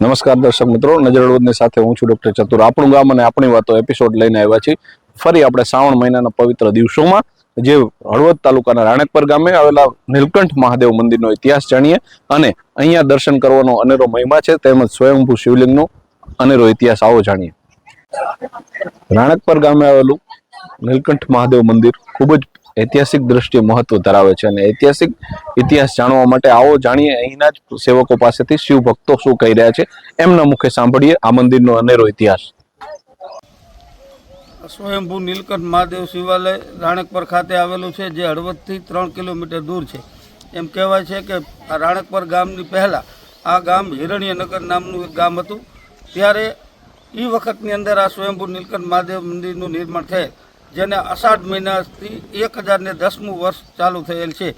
નમસ્કાર દર્શક મિત્રો, નજર સાથે હું છું ડૉક્ટર ચતુર આપણું ગામ અને આપણી વાતો એપિસોડ લઈને આવ્યા છીએ. ફરી આપણે શ્રાવણ મહિનાના પવિત્ર દિવસોમાં, જે હળવદ તાલુકાના રાણકપર ગામે આવેલા નીલકંઠ મહાદેવ મંદિરનો ઇતિહાસ જાણીએ અને અહીંયા દર્શન કરવાનો અનેરો મહિમા છે, તેમજ સ્વયંભૂ શિવલિંગનો અનેરો ઇતિહાસ આવો જાણીએ. રાણકપર ગામે આવેલું નીલકંઠ મહાદેવ મંદિર ખૂબ જ ઐતિહાસિક દ્રષ્ટિએ મહત્વ ધરાવે છે અને ઐતિહાસિક ઇતિહાસ જાણવા માટે આવો જાણીએ. અહીંના જ સેવકો પાસેથી શિવ ભક્તો શું કહી રહ્યા છે એમના મુખે સાંભળીએ આ મંદિરનો અનેરો ઇતિહાસ. સ્વયંભૂ નીલકંઠ મહાદેવ શિવાલય રાણકપર ખાતે આવેલું છે, જે હળવદથી ત્રણ કિલોમીટર દૂર છે. એમ કહેવાય છે કે આ રાણકપર ગામની પહેલાં આ ગામ હિરણ્યનગર નામનું એક ગામ હતું. ત્યારે એ વખતની અંદર આ સ્વયંભૂ નીલકંઠ મહાદેવ મંદિરનું નિર્માણ થયેલ. જેને અષાઢ મહિનાથી એક હજારને દસમું વર્ષ ચાલુ થયેલ છે.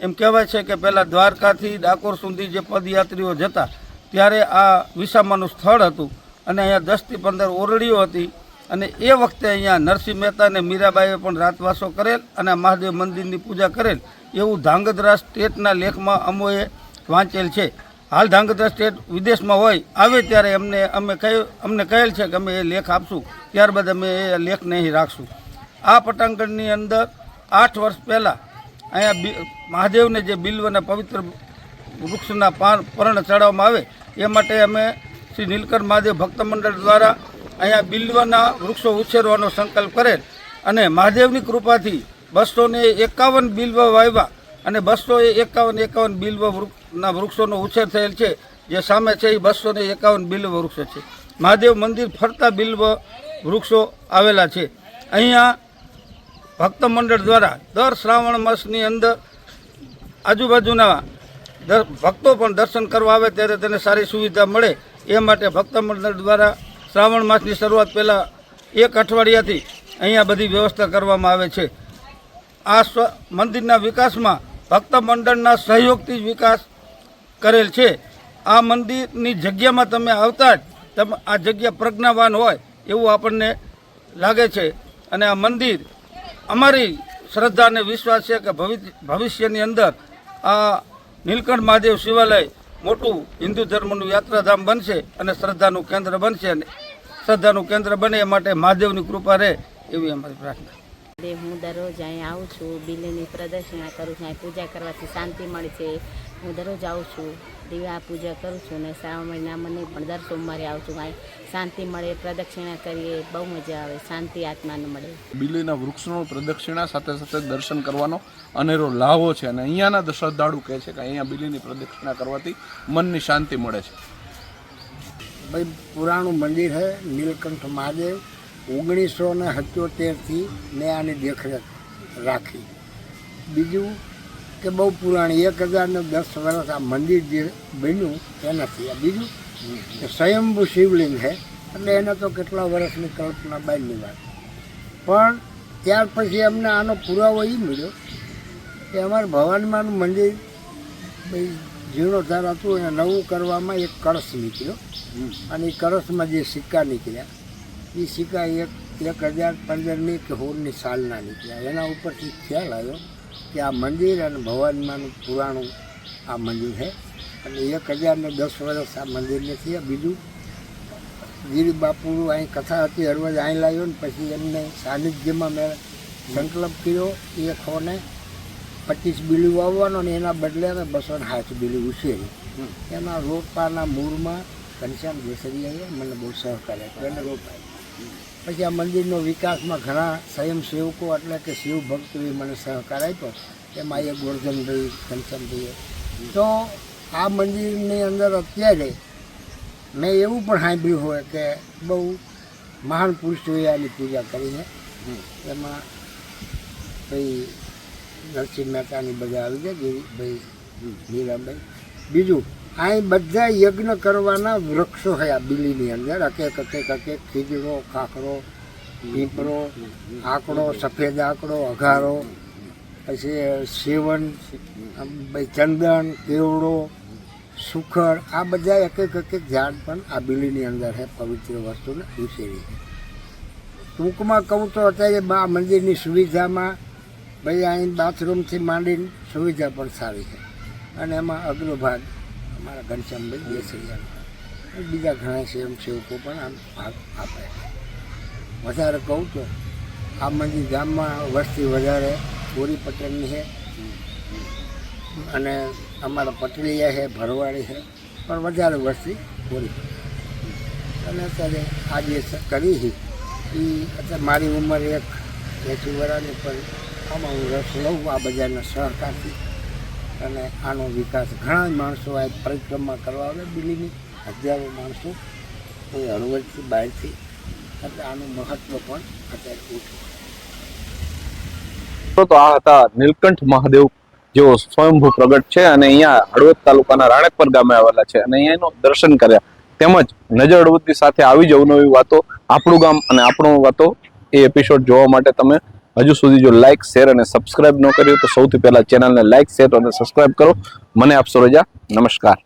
એમ કહેવાય છે કે પહેલાં દ્વારકાથી ડાકોર સુધી જે પદયાત્રીઓ જતા, ત્યારે આ વિસામાનું સ્થળ હતું અને અહીંયા દસથી પંદર ઓરડીઓ હતી અને એ વખતે અહીંયા નરસિંહ મહેતા અને મીરાબાઈએ પણ રાતવાસો કરેલ અને મહાદેવ મંદિરની પૂજા કરેલ એવું ધાંગધ્રા સ્ટેટના લેખમાં અમોએ વાંચેલ છે. હાલ ધાંગધ્રા સ્ટેટ વિદેશમાં હોય, આવે ત્યારે અમને, અમે કહ્યું, અમને કહેલ છે કે અમે એ લેખ આપશું. ત્યારબાદ અમે એ લેખને અહીં રાખશું. આ પટાંગણની અંદર આઠ વર્ષ પહેલાં અહીંયા મહાદેવને જે બિલ્વના પવિત્ર વૃક્ષના પાન પર્ણ ચડાવવામાં આવે, એ માટે અમે શ્રી નીલકર મહાદેવ ભક્ત મંડળ દ્વારા અહીંયા બિલ્વના વૃક્ષો ઉછેરવાનો સંકલ્પ કરેલ અને મહાદેવની કૃપાથી બસોને એકાવન બિલ્વ વાવ્યા અને બસો એકાવન એકાવન બિલ્વ વૃક્ષના વૃક્ષોનો ઉછેર થયેલ છે. જે સામે છે એ બસો ને એકાવન બિલ્વ વૃક્ષો છે. મહાદેવ મંદિર ફરતા બિલ્વ વૃક્ષો આવેલા છે. અહીંયા ભક્ત મંડળ દ્વારા દર શ્રાવણ માસની અંદર આજુબાજુના ભક્તો પણ દર્શન કરવા આવે ત્યારે તેને સારી સુવિધા મળે એ માટે ભક્ત મંડળ દ્વારા શ્રાવણ માસની શરૂઆત પહેલાં એક અઠવાડિયાથી અહીંયા બધી વ્યવસ્થા કરવામાં આવે છે. આ સ્વ મંદિરના વિકાસમાં ભક્ત મંડળના સહયોગથી જ વિકાસ કરેલ છે. આ મંદિરની જગ્યામાં તમે આવતા જ તમે આ જગ્યા પ્રજ્ઞાવાન હોય એવું આપણને લાગે છે. અને આ મંદિર અમારી શ્રદ્ધા અને વિશ્વાસ છે કે ભવિ- ભવિષ્યની અંદર આ નીલકંઠ મહાદેવ શિવાલય મોટું હિન્દુ ધર્મનું યાત્રાધામ બનશે અને શ્રદ્ધાનું કેન્દ્ર બનશે અને શ્રદ્ધાનું કેન્દ્ર બને એ માટે મહાદેવની કૃપા રહે એવી અમારી પ્રાર્થના દે હું દરરોજ અહીંયા આવું છું બિલીની પ્રદક્ષિણા કરું છું અહીં પૂજા કરવાથી શાંતિ મળે છે. હું દરરોજ આવું છું દિવ્યા પૂજા કરું છું ને શ્રાવણ મહિના મને પણ દર સોમવારે આવું છું. અહીં શાંતિ મળે પ્રદક્ષિણા કરીએ બહુ મજા આવે શાંતિ આત્માને મળે. બિલીના વૃક્ષનો પ્રદક્ષિણા સાથે સાથે દર્શન કરવાનો અનેરો લાભો છે અને અહીંયાના શ્રદ્ધાળુ કહે છે કે અહીંયા બિલીની પ્રદક્ષિણા કરવાથી મનની શાંતિ મળે છે. ભાઈ પુરાણું મંદિર છે નીલકંઠ મહાદેવ. ઓગણીસો ને સત્યોતેરથી મેં આની દેખરેખ રાખી. બીજું કે બહુ પુરાણી એક હજાર ને દસ વર્ષ આ મંદિર જે બન્યું એનાથી આ બીજું સ્વયંભુ શિવલિંગ છે એટલે એને તો કેટલા વર્ષની કલ્પના બહારની વાત. પણ ત્યાર પછી અમને આનો પુરાવો એ મળ્યો કે અમારે ભવાનીમાનું મંદિર જીર્ણોદ્ધાર હતું એને નવું કરવામાં એક કળશ નીકળ્યો. અને એ કળશમાં જે સિક્કા નીકળ્યા એ સિક્કા એક એક હજાર પંદરની કે હોળની સાલના નીકળ્યા. એના ઉપરથી ખ્યાલ આવ્યો કે આ મંદિર અને ભવાનીમાનું પુરાણું આ મંદિર છે. અને એક હજારને દસ વર્ષ આ મંદિરને થયા. બીજું ગીરી બાપુ અહીં કથા હતી હળવદ અહીં લાવ્યો ને પછી એમને સાનિધ્યમાં મેં સંકલ્પ કર્યો એ ખોને પચીસ બીલી વાવવાનો ને એના બદલે અમે બસો ને સાઠ બીલી ઉછેરી. એના રોપાના મૂળમાં ઘનશ્યામ દેસરીયાએ મને બહુ સહકાર આપ્યો. એને રોપાય પછી આ મંદિરનો વિકાસમાં ઘણા સ્વયંસેવકો એટલે કે શિવ ભક્તોએ મને સહકાર આપ્યો. એમાં એ ગોરધનભાઈ ઘનશ્યામભાઈએ. તો આ મંદિરની અંદર અત્યારે મેં એવું પણ સાંભળ્યું હોય કે બહુ મહાન પુરુષોએ આની પૂજા કરી છે. એમાં ભાઈ નરસિંહ મહેતાની બધા આવી ગયા ભાઈ હીરાભાઈ બીજું અહીં બધા યજ્ઞ કરવાના વૃક્ષો આ બિલીની અંદર. અકેક અકેક અકેક ખીજડો, ખાખરો, પીપળો, આકડો, સફેદ આકડો, અઘારો, પછી સેવન ચંદન, કેવડો સુખર આ બધા એક એક એક ઝાડ પણ આ બિલીની અંદર છે પવિત્ર વસ્તુને ઉછેરી ટૂંકમાં કહું તો અત્યારે બા મંદિરની સુવિધામાં ભાઈ અહીં બાથરૂમથી માંડીને સુવિધા પણ સારી છે. અને એમાં અગ્રભાગ અમારા ઘનશ્યામભાઈ દેસાઈ બીજા ઘણા સ્વયંસેવકો પણ આમ ભાગ આપે. વધારે કહું તો, આ મંદિર ગામમાં વસ્તી વધારે ગોરી પટેલની છે. અને અમારા પટલીયા છે, ભરવાડી છે, પણ વધારે વસ્તી ગોરી અને અત્યારે આ જે કરી છે, એ અત્યારે મારી ઉંમર એક એસી વર્ષની પણ આમાં હું રસ લઉં આ બજારના સહકારથી. અને આનો વિકાસ ઘણા માણસો આ પરિક્રમા કરવા આવે દિલ્હીની હજારો માણસો કોઈ હળવદથી બહારથી. એટલે આનું મહત્વ પણ અત્યારે ઓછું તો આ હતા નીલકંઠ મહાદેવ, જેઓ સ્વયંભૂ પ્રગટ છે અને અહીંયા હળવદ તાલુકાના રાણકપર ગામે આવેલા છે. અને અહીંયા એનું દર્શન કર્યા. તેમજ નજર હળવદની સાથે આવી જ અવનવી વાતો, આપણું ગામ અને આપણું વાતો એ એપિસોડ જોવા માટે તમે હજુ સુધી જો લાઇક શેર અને સબસ્ક્રાઇબ ન કર્યું તો સૌથી પહેલાં ચેનલને લાઇક શેર અને સબસ્ક્રાઇબ કરો. મને આપશો રજા. નમસ્કાર.